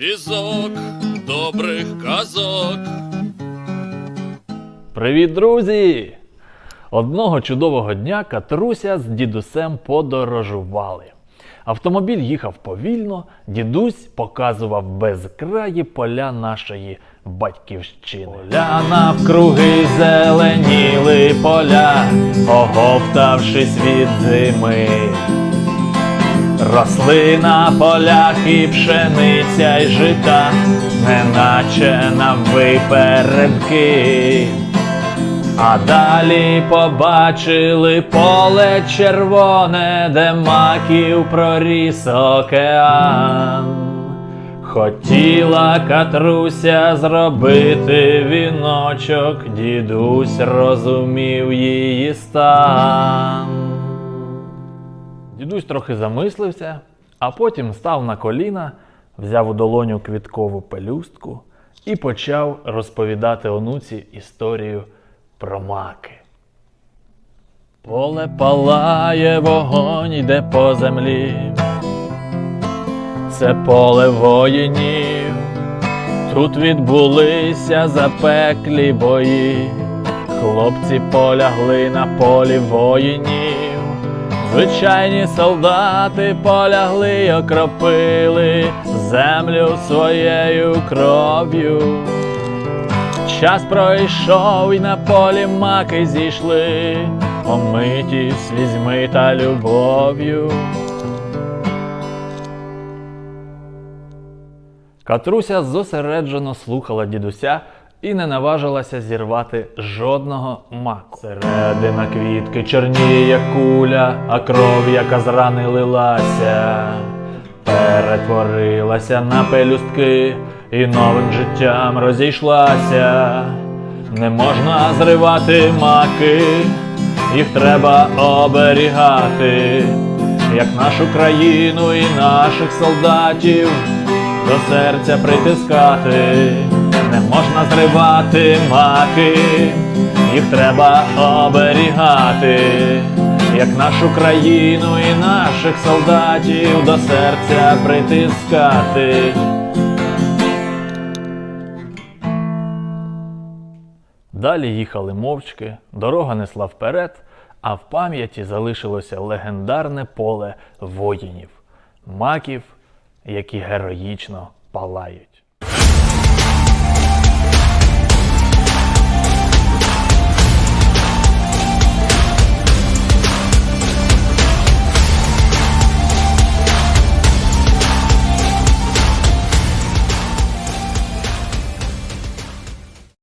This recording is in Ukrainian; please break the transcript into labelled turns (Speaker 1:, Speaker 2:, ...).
Speaker 1: візок добрих казок.
Speaker 2: Привіт, друзі! Одного чудового дня Катруся з дідусем подорожували. Автомобіль їхав повільно, дідусь показував безкраї поля нашої батьківщини. Поля навкруги зеленіли поля, оговтавшись від зими. Росли на полях і пшениця й жита, неначе на випередки. А далі побачили поле червоне, де маків проріс океан. Хотіла Катруся зробити віночок, дідусь розумів її стан. Дідусь трохи замислився, а потім став на коліна, взяв у долоню квіткову пелюстку і почав розповідати онуці історію про маки. Поле палає, вогонь йде по землі. Це поле воїнів. Тут відбулися запеклі бої. Хлопці полягли на полі воїнів. Звичайні солдати полягли й окропили землю своєю кров'ю. Час пройшов і на полі маки зійшли, омиті слізьми та любов'ю. Катруся зосереджено слухала дідуся і не наважилася зірвати жодного маку. Середина квітки чорніє куля, а кров, яка з рани лилася, перетворилася на пелюстки і новим життям розійшлася. Не можна зривати маки, їх треба оберігати, як нашу країну і наших солдатів до серця притискати. Зривати маки, їх треба оберігати, як нашу країну і наших солдатів до серця притискати. Далі їхали мовчки, дорога несла вперед, а в пам'яті залишилося легендарне поле воїнів, маків, які героїчно палають.